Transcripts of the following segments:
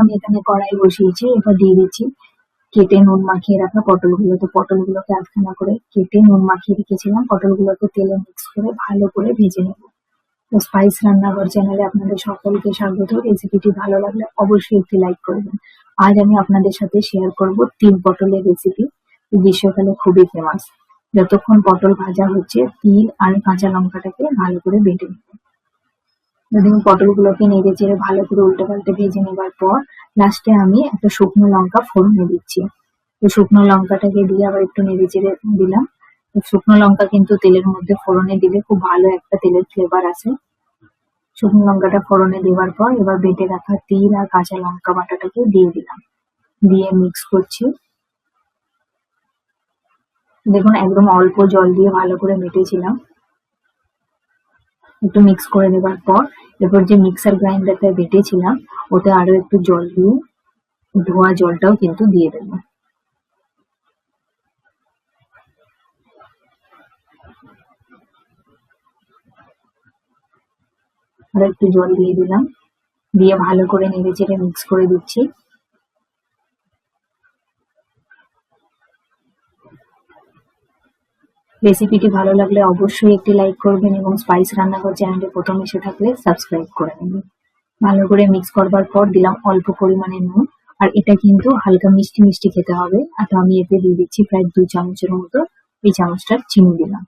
আমি এখানে কড়াই বসিয়েছি এবার দিয়ে দিচ্ছি কেটে নুন মাখিয়ে রাখা পটল পটলগুলো। তো পটলগুলোকে আধখানা করে কেটে নুন মাখিয়ে রেখেছিলাম। পটলগুলোকে তেলে মিক্স করে ভালো করে ভেজে নেব। তো স্পাইস রান্নাঘর চ্যানেলে আপনাদের সকলকে স্বাগত। রেসিপিটি ভালো লাগলে অবশ্যই একটি লাইক করবেন। আজ আমি আপনাদের সাথে শেয়ার করব তিল পটলের রেসিপি গ্রীষ্মকালে খুবই ফেমাস যতক্ষণ পটল ভাজা হচ্ছে, তিল আর কাঁচা লঙ্কাটাকে ভালো করে বেটে নেব। দেখুন পটলগুলোকে নেড়ে চেড়ে ভালো করে উল্টে পাল্টে ভেজে নেবার পর লাস্টে আমি একটা শুকনো লঙ্কা ফোড়নে দিচ্ছি। তো শুকনো লঙ্কাটাকে দিয়ে আবার একটু নেড়ে চেড়ে দিলাম। শুকনো লঙ্কা কিন্তু তেলের মধ্যে ফোড়নে দিলে খুব ভালো একটা তেলের ফ্লেভার আসে। শুকনো লঙ্কাটা ফোড়নে দেওয়ার পর এবার বেটে রাখা তিল আর কাঁচা লঙ্কা বাটাটাকে দিয়ে দিলাম। দিয়ে মিক্স করছি। দেখুন একদম অল্প জল দিয়ে ভালো করে মেটেছিলাম। একটু মিক্স করে দেওয়ার পর, এরপর যে মিক্সার গ্রাইন্ডারটা বেটেছিলাম, ওতে আরও একটু জল দিয়ে, ধোয়া জলটাও কিন্তু দিয়ে দেবো। আর একটু জল দিয়ে দিলাম, দিয়ে ভালো করে নেড়ে চেড়ে মিক্স করে দিচ্ছি। রেসিপিটি ভালো লাগলে অবশ্যই একটি লাইক করবেন এবং স্পাইস রান্নাঘর চ্যানেলে প্রথম এসে থাকলে সাবস্ক্রাইব করে নেবেন। ভালো করে মিক্স করবার পর দিলাম অল্প পরিমাণে নুন, আর এটা কিন্তু হালকা মিষ্টি মিষ্টি খেতে হবে। আর আমি এতে দিয়ে দিচ্ছি প্রায় দু চামচের মতো এই চামচটা চিনি দিলাম।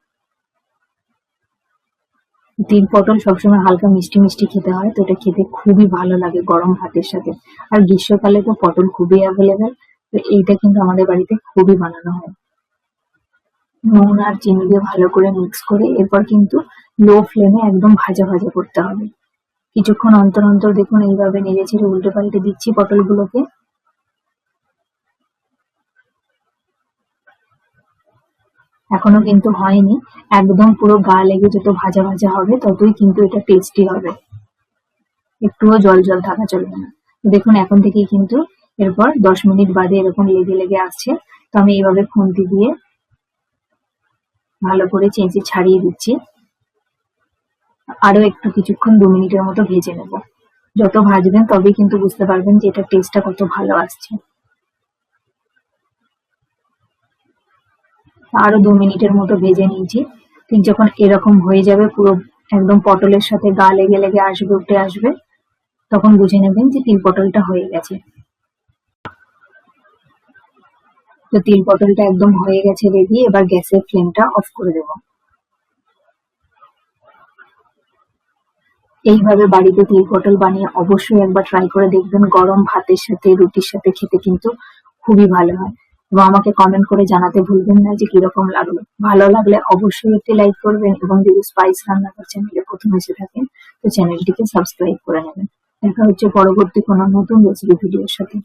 তিল পটল সবসময় হালকা মিষ্টি মিষ্টি খেতে হয়, তো এটা খেতে খুবই ভালো লাগে গরম ভাতের সাথে। আর গ্রীষ্মকালে তো পটল খুবই অ্যাভেলেবেল তো এইটা কিন্তু আমাদের বাড়িতে খুবই বানানো হয়। নুন আর চিনি দিয়ে ভালো করে মিক্স করে এরপর কিন্তু লো ফ্লেমে একদম ভাজা ভাজা করতে হবে। কিছুক্ষণ অন্তর অন্তর দেখুন এইভাবে নেড়ে ছেড়ে উল্টে পাল্টে দিচ্ছি পটলগুলোকে। এখনও কিন্তু হয়নি, একদম পুরো গা লেগে যত ভাজা ভাজা হবে ততই কিন্তু এটা টেস্টি হবে। একটুও জল জল থাকা চলবে না। দেখুন এখন থেকেই কিন্তু এরপর দশ মিনিট বাদে এরকম লেগে লেগে আসছে। তো আমি এইভাবে খুন্তি দিয়ে ভালো করে চেঁচে ছাড়িয়ে দিচ্ছি। আরও একটু কিছুক্ষণ দু মিনিটের মতো ভেজে নেব। যত ভাজবেন তবেই কিন্তু বুঝতে পারবেন যে এটা টেস্টটা কত ভালো আসছে। আরও দু মিনিটের মতো ভেজে নিয়েছি। ঠিক যখন এরকম হয়ে যাবে, পুরো একদম পটলের সাথে গা লেগে লেগে আসবে, উঠে আসবে, তখন বুঝে নেবেন যে তিল পটলটা হয়ে গেছে। তো তিল পটলটা একদম হয়ে গেছে রেডি এবার গ্যাসের ফ্লেমটা অফ করে দেব। এইভাবে বাড়িতে তিল পটল বানিয়ে অবশ্যই একবার ট্রাই করে দেখবেন, গরম ভাতের সাথে, রুটির সাথে খেতে কিন্তু খুবই ভালো হয়। এবং আমাকে কমেন্ট করে জানাতে ভুলবেন না যে কীরকম লাগল। ভালো লাগলে অবশ্যই একটি লাইক করবেন এবং যদি স্পাইস রান্না রান্নাঘর চ্যানেলে প্রথম এসে থাকেন, তো চ্যানেলটিকে সাবস্ক্রাইব করে নেবেন। দেখা হচ্ছে পরবর্তী কোনো নতুন রেসিপি ভিডিওর সাথে।